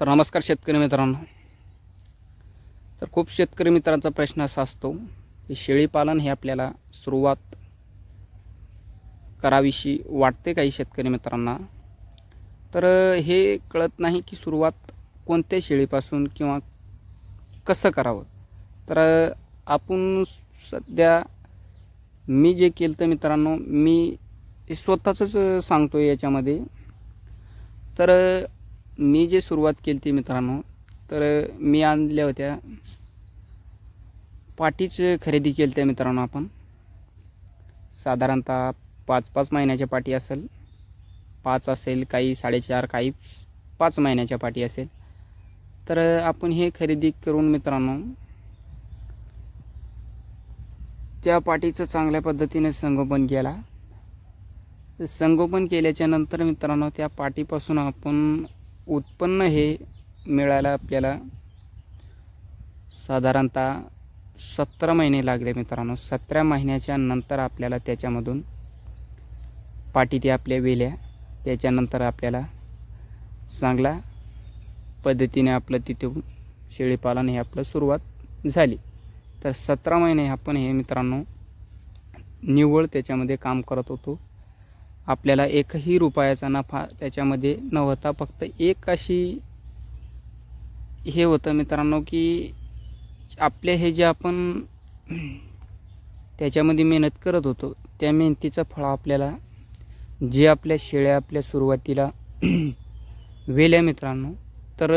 तर नमस्कार शेतकरी मित्रांनो. तर खूप शेतकरी मित्रांचा प्रश्न असा असतो की शेळीपालन हे आपल्याला सुरुवात करावीशी वाटते काही शेतकरी मित्रांना? तर हे कळत नाही की सुरुवात कोणत्या शेळीपासून किंवा कसं करावं? तर आपण सध्या मी जे केलं तर मित्रांनो मी स्वतःच स्वतःचंच सांगतो याच्यामध्ये. तर मी जे सुरुवात केली ती मित्रांनो तर मी आणल्या होत्या. पाटीच खरेदी केली त्या मित्रांनो आपण. साधारणतः पाच पाच महिन्याच्या पाटी असेल. पाच असेल काही साडेचार काही पाच महिन्याच्या पाटी असेल. तर आपण हे खरेदी करून मित्रांनो त्या पाटीचं चांगल्या पद्धतीने संगोपन केला. संगोपन केल्याच्यानंतर मित्रांनो त्या पाटीपासून आपण उत्पन्न हे मिळायला आपल्याला साधारणतः सतरा महिने लागले मित्रांनो. सतरा महिन्याच्या नंतर आपल्याला त्याच्यामधून पाटी ते आपल्या वेल्या. त्याच्यानंतर आपल्याला चांगल्या पद्धतीने आपलं तिथून शेळीपालन हे आपलं सुरुवात झाली. तर सतरा महिने आपण हे मित्रांनो निव्वळ त्याच्यामध्ये काम करत होतो. आपल्याला एकही रुपयाचा नफा त्याच्यामध्ये न होता फक्त एक अशी हे होतं मित्रांनो की आपले हे जे आपण त्याच्यामध्ये मेहनत करत होतो त्या मेहनतीचं फळ आपल्याला जे आपल्या शेळ्या आपल्या सुरुवातीला वेल्या मित्रांनो तर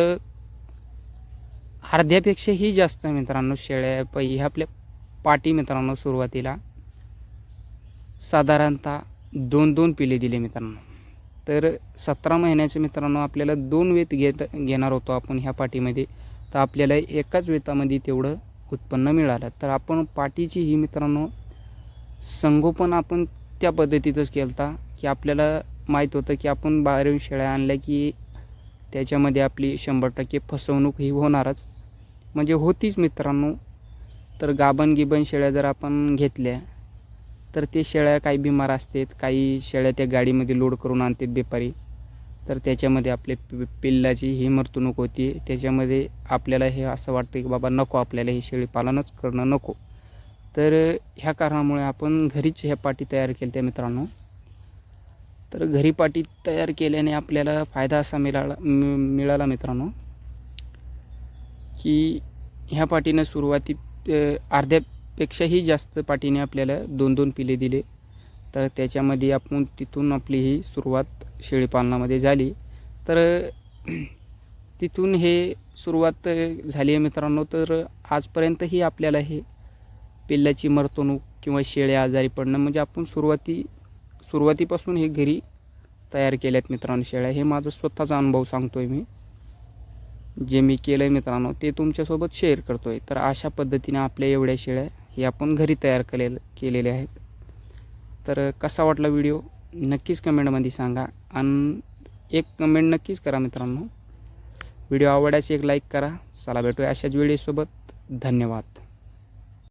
अर्ध्यापेक्षाही जास्त मित्रांनो शेळ्या पै ह्या आपल्या पाटी मित्रांनो सुरुवातीला साधारणतः दोन दोन पिले दिले मित्रांनो. तर सतरा महिन्याचे मित्रांनो आपल्याला दोन वेत घेत घेणार होतो आपण ह्या पाठीमध्ये. तर आपल्याला एकाच वेतामध्ये तेवढं उत्पन्न मिळालं. तर आपण पाठीची ही मित्रांनो संगोपन आपण त्या पद्धतीतच केलता होता की आपल्याला माहीत होतं की आपण बाहेरून शेळ्या आणल्या की त्याच्यामध्ये आपली शंभर टक्के फसवणूक ही होणारच. म्हणजे होतीच मित्रांनो. तर गाबन गिबन शेळ्या जर आपण घेतल्या तर ते शेळ्या काही बिमार असतात काही शेळ्या त्या गाडीमध्ये लोड करून आणतात बेपारी. तर त्याच्यामध्ये आपले पि पिल्लाची ही मर्तणूक होती. त्याच्यामध्ये आपल्याला हे असं वाटतं की बाबा नको आपल्याला हे शेळी पालनच करणं नको. तर ह्या कारणामुळे आपण घरीच ह्या पाटी तयार केल्या त्या मित्रांनो. तर घरी पाटी तयार केल्याने आपल्याला फायदा असा मिळाला मि- मिळाला मित्रांनो की ह्या पाटीनं सुरुवाती अर्ध्या पेक्षाही जास्त पाठीने आपल्याला दोन दोन पिले दिले. तर त्याच्यामध्ये आपण तिथून आपली ही सुरुवात शेळीपालनामध्ये झाली. तर तिथून हे सुरुवात झाली आहे मित्रांनो. तर आजपर्यंतही आपल्याला हे पिल्लाची मरतवणूक किंवा शेळ्या आजारी पडणं म्हणजे आपण सुरुवाती सुरुवातीपासून हे घरी तयार केल्यात मित्रांनो शेळ्या. हे माझा स्वतःचा अनुभव सांगतो आहे मी. जे मी केलं आहे मित्रांनो ते तुमच्यासोबत शेअर करतो आहे तर अशा पद्धतीने आपल्या एवढ्या शेळ्या हे आपण घरी तयार केले केलेले आहेत. तर कसा वाटला व्हिडिओ? नक्कीच कमेंटमध्ये सांगा. आणि एक कमेंट नक्कीच करा मित्रांनो. व्हिडिओ आवडल्यास एक लाईक करा. चला भेटूया अशाच व्हिडिओसोबत धन्यवाद.